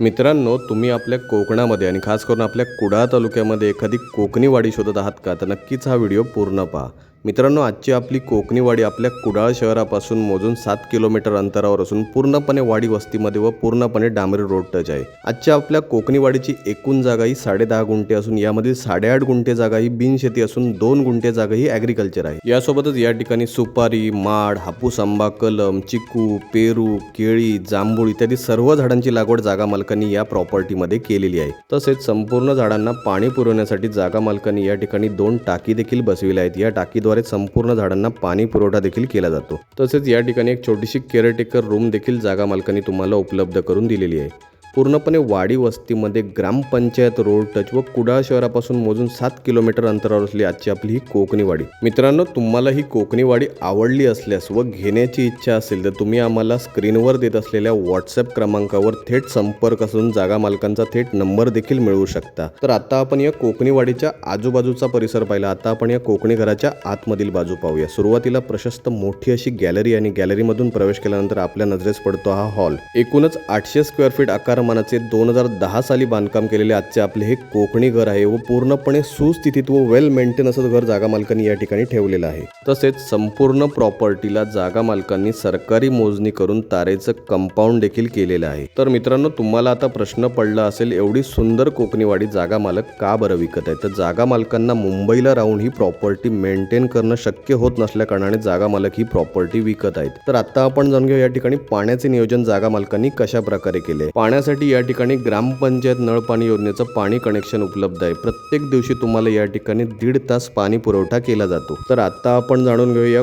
मित्रांनो तुम्ही आपल्या कोकणामध्ये आणि खास करून आपल्या कुडाळ तालुक्यामध्ये एखादी कोकणी वाडी शोधत आहात का? तर नक्कीच हा व्हिडिओ पूर्ण पहा. मित्रांनो आजची आपली कोकणी वाडी आपल्या कुडाळ शहरापासून मोजून सात किलोमीटर अंतरावर असून पूर्णपणे वाडी वस्तीमध्ये व पूर्णपणे डांबरी रोड टच आहे. आजच्या आपल्या कोकणी वाडीची एकूण जागा ही साडेदहा गुंठे असून यामधील साडेआठ गुंठे जागा ही बिनशेती असून दोन गुंठे जागा ही ॲग्रिकल्चर आहे. यासोबतच या ठिकाणी सुपारी माड हापूस आंबा कलम चिकू पेरू केळी जांभूळ इत्यादी सर्व झाडांची लागवड जागा मालकांनी या प्रॉपर्टीमध्ये केलेली आहे. तसेच संपूर्ण झाडांना पाणी पुरवण्यासाठी जागा मालकांनी या ठिकाणी दोन टाकी देखील बसविल्या आहेत. या टाकीद्वारे संपूर्ण झाडांना पाणी पुरवठा देखील केला जातो. तसेच या ठिकाणी एक छोटीशी केअरटेकर रूम देखील जागा मालकांनी तुम्हाला उपलब्ध करून दिलेली आहे. पूर्णपणे वाडी वस्तीमध्ये ग्रामपंचायत रोड टच व कुडाळ शहरापासून मोजून सात किलोमीटर अंतरावर असली आजची आपली ही कोकणी वाडी. मित्रांनो तुम्हाला ही कोकणी वाडी आवडली असल्यास व घेण्याची इच्छा असेल तर तुम्ही आम्हाला स्क्रीनवर देत असलेल्या व्हॉट्सअप क्रमांकावर थेट संपर्क असून जागा मालकांचा थेट नंबर देखील मिळवू शकता. तर आता आपण या कोकणी वाडीच्या आजूबाजूचा परिसर पाहिला. आता आपण या कोकणी घराच्या आतमधील बाजू पाहूया. सुरुवातीला प्रशस्त मोठी अशी गॅलरी आणि गॅलरीमधून प्रवेश केल्यानंतर आपल्या नजरेस पडतो हा हॉल. एकूणच आठशे स्क्वेअर फीट आकार आकारमानाचे दोन हजार दहा साली बांधकाम केलेले आजचे आपले हे कोकणी घर आहे व पूर्णपणे सुस्थितीत व वेल मेंटेन असं घर जागा मालकांनी या ठिकाणी ठेवलेलं आहे. तसेच संपूर्ण प्रॉपर्टीला जागा मालकांनी सरकारी मोजणी करून तारेचं कंपाऊंड देखील केलेलं आहे. तर मित्रांनो तुम्हाला आता प्रश्न पडला असेल एवढी सुंदर कोकणीवाडी जागा मालक का बरं विकत आहे? तर जागा मालकांना मुंबईला राहून ही प्रॉपर्टी मेंटेन करणं शक्य होत नसल्या कारणाने जागा मालक ही प्रॉपर्टी विकत आहेत. तर आता आपण जाणून घेऊ या ठिकाणी पाण्याचे नियोजन जागा मालकांनी कशा प्रकारे केले पाण्यासाठी या ठिकाणी ग्रामपंचायत नळ पाणी योजनेचं पाणी कनेक्शन उपलब्ध आहे. प्रत्येक दिवशी तुम्हाला या ठिकाणी दीड तास पाणी पुरवठा केला जातो. तर आता आपण जाणून घेऊ या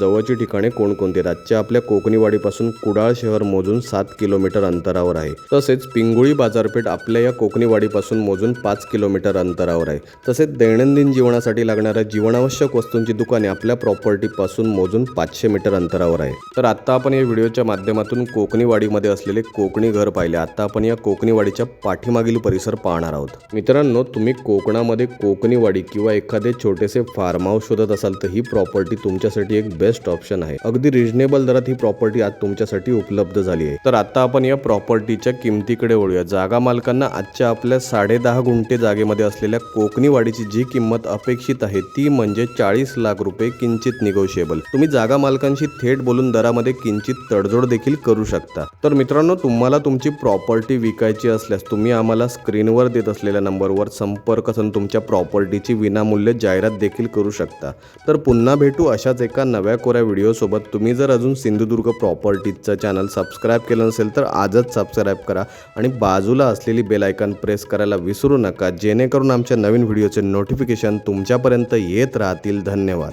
जवळची ठिकाणे कोणकोणती आजच्या आपल्या कोकणीवाडीपासून कुडाळ शहर मोजून सात किलोमीटर अंतरावर आहे. तसेच पिंगुळी बाजारपेठ आपल्या या कोकणीवाडीपासून मोजून पाच किलोमीटर अंतरावर आहे. तसेच दैनंदिन जीवनासाठी लागणाऱ्या जीवनावश्यक वस्तूंची दुकाने आपल्या प्रॉपर्टीपासून मोजून पाचशे मीटर अंतरावर आहे. तर आता आपण या व्हिडिओच्या माध्यमातून कोकणीवाडीमध्ये असलेले कोकणी घर पाहिले. आता आपण या कोकणीवाडीच्या पाठीमागील परिसर पाहणार आहोत. मित्रांनो तुम्ही कोकणामध्ये कोकणीवाडी किंवा एखादे छोटेसे फार्म हाऊस शोधत असाल तर ही प्रॉपर्टी तुमच्यासाठी एक बेस्ट ऑप्शन आहे. अगदी रिजनेबल दरात ही प्रॉपर्टी आज तुमच्यासाठी उपलब्ध झाली आहे. तर आता आपण या प्रॉपर्टीच्या किमतीकडे वळूया. जागा मालकांना आजच्या आपल्या साडे दहा गुंठे जागेमध्ये असलेल्या कोकणीवाडीची जी किंमत अपेक्षित आहे ती म्हणजे चाळीस लाख रुपये किंचित निगोशिएबल तुम्ही जागा मालकांशी थेट बोलून दरामध्ये किंचित तडजोड देखील करू शकता. तर मित्रांनो तुम्हाला तुमची तुमची प्रॉपर्टी विकायची असल्यास तुम्ही आम्हाला स्क्रीनवर देत असलेल्या नंबरवर संपर्क असून तुमच्या प्रॉपर्टीची विनामूल्य जाहिरात देखील करू शकता. तर पुन्हा भेटू अशाच एका नव्या कोऱ्या व्हिडिओसोबत तुम्ही जर अजून सिंधुदुर्ग प्रॉपर्टीचं चॅनल सबस्क्राईब केलं नसेल तर आजच सबस्क्राईब करा आणि बाजूला असलेली बेलायकन प्रेस करायला विसरू नका. जेणेकरून आमच्या नवीन व्हिडिओचे नोटिफिकेशन तुमच्यापर्यंत येत राहतील. धन्यवाद.